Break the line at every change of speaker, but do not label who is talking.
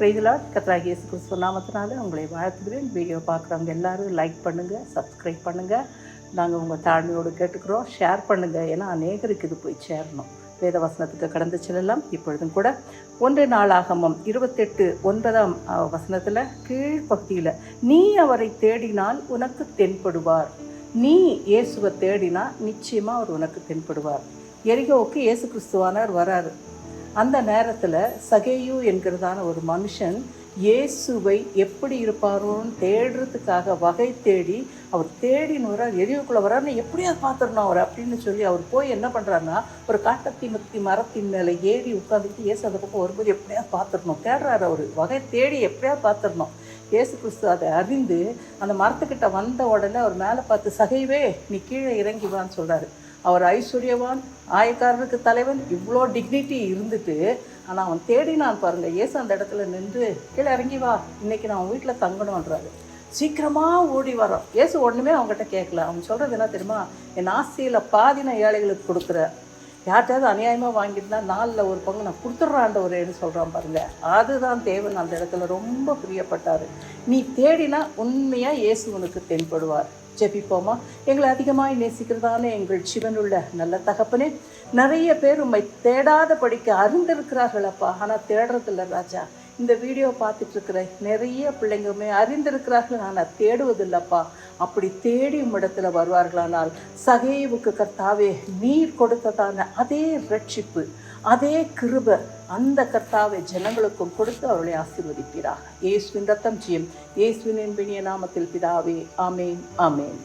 பிரைதலா கத்ராகி இயேசு கிறிஸ்துவ நாமத்தினால உங்களை வாழ்த்துகிறேன். வீடியோ பார்க்குறவங்க எல்லாரும் லைக் பண்ணுங்கள் சப்ஸ்கிரைப் பண்ணுங்கள் நாங்கள் உங்கள் தாழ்மையோடு கேட்டுக்கிறோம். ஷேர் பண்ணுங்கள் ஏன்னா அநேகருக்கு இது போய் சேரணும். வேத வசனத்துக்கு கடந்து செல்லலாம். இப்பொழுதும் கூட ஒன்று நாளாகமம் இருபத்தெட்டு ஒன்பதாம் வசனத்தில் கீழ்ப்பகுதியில் நீ அவரை தேடினால் உனக்கு தென்படுவார். நீ இயேசுவை தேடினா நிச்சயமாக அவர் உனக்கு தென்படுவார். எரிகோவுக்கு இயேசு கிறிஸ்துவானவர் வராரு. அந்த நேரத்தில் சகேயு என்கிறதான ஒரு மனுஷன் இயேசுவை எப்படி இருப்பாரோன்னு தேடுறதுக்காக வகை தேடி அவர் தேடின்னு வர்றார் எரிவுக்குள்ளே வர்றாருன்னு எப்படியாவது பார்த்துடணும் அவர் அப்படின்னு சொல்லி அவர் போய் என்ன பண்ணுறாருன்னா ஒரு காட்டத்தி மத்தி மரத்தின் மேலே ஏறி உட்காந்துக்கிட்டு இயேசு அந்த பக்கம் வரும்போது எப்படியாவது பார்த்துடணும் தேடுறாரு அவர். வகை தேடி எப்படியாவது பார்த்துடணும். இயேசு கிறிஸ்து அதை அறிந்து அந்த மரத்துக்கிட்ட வந்த உடனே அவர் மேலே பார்த்து சகைவே நீ கீழே இறங்கி வான்னு சொல்கிறாரு அவர் ஐஸ்வர்யவான் ஆயக்காரருக்கு தலைவன். இவ்வளோ டிக்னிட்டி இருந்துட்டு ஆனால் அவன் தேடி நான் பாருங்கள் இயேசு அந்த இடத்துல நின்று கீழே இறங்கி வா. இன்னைக்கு நான் வீட்டில் தங்கணுன்றாரு சீக்கிரமாக ஓடி வரோம் இயேசு ஒன்றுமே அவங்ககிட்ட கேட்கல. அவன் சொல்கிறது என்ன தெரியுமா? என் ஆசையில் பாதி நான் ஏழைகளுக்கு கொடுக்குறேன். யார்கிட்டயாவது அநியாயமாக வாங்கியிருந்தா நாளில் ஒரு பங்கு நான் கொடுத்துட்றாண்டவரேன்னு சொல்கிறான் பாருங்க. அதுதான் தேவன் அந்த இடத்துல ரொம்ப பிரியப்பட்டார். நீ தேடினா உண்மையாக இயேசு உனக்கு தென்படுவார். ஜெபிப்போமா? எங்களை அதிகமாய் நேசிக்கிறதான எங்கள் சிவனுள்ள நல்ல தகப்பனே நிறைய பேர் உண்மை தேடாத படிக்க அறிந்திருக்கிறார்கள் அப்பா. ஆனால் தேடுறதில்ல ராஜா. இந்த வீடியோ பார்த்துட்டு இருக்கிற நிறைய பிள்ளைங்களுமே அறிந்திருக்கிறார்கள் ஆனால் தேடுவதில்லப்பா அப்படி தேடி இடத்துல வருவார்களானால் சகேவுக்கு கர்த்தாவே நீர் கொடுத்ததான அதே ரட்சிப்பு அதே கிருப அந்த கர்த்தாவை ஜனங்களுக்கும் கொடுத்து அவர்களை ஆசீர்வதிப்பீராக. இயேசுவின் ரத்தம் ஜியம். இயேசுவின் பிணிய நாமத்தில் பிதாவே. ஆமேன். ஆமேன்.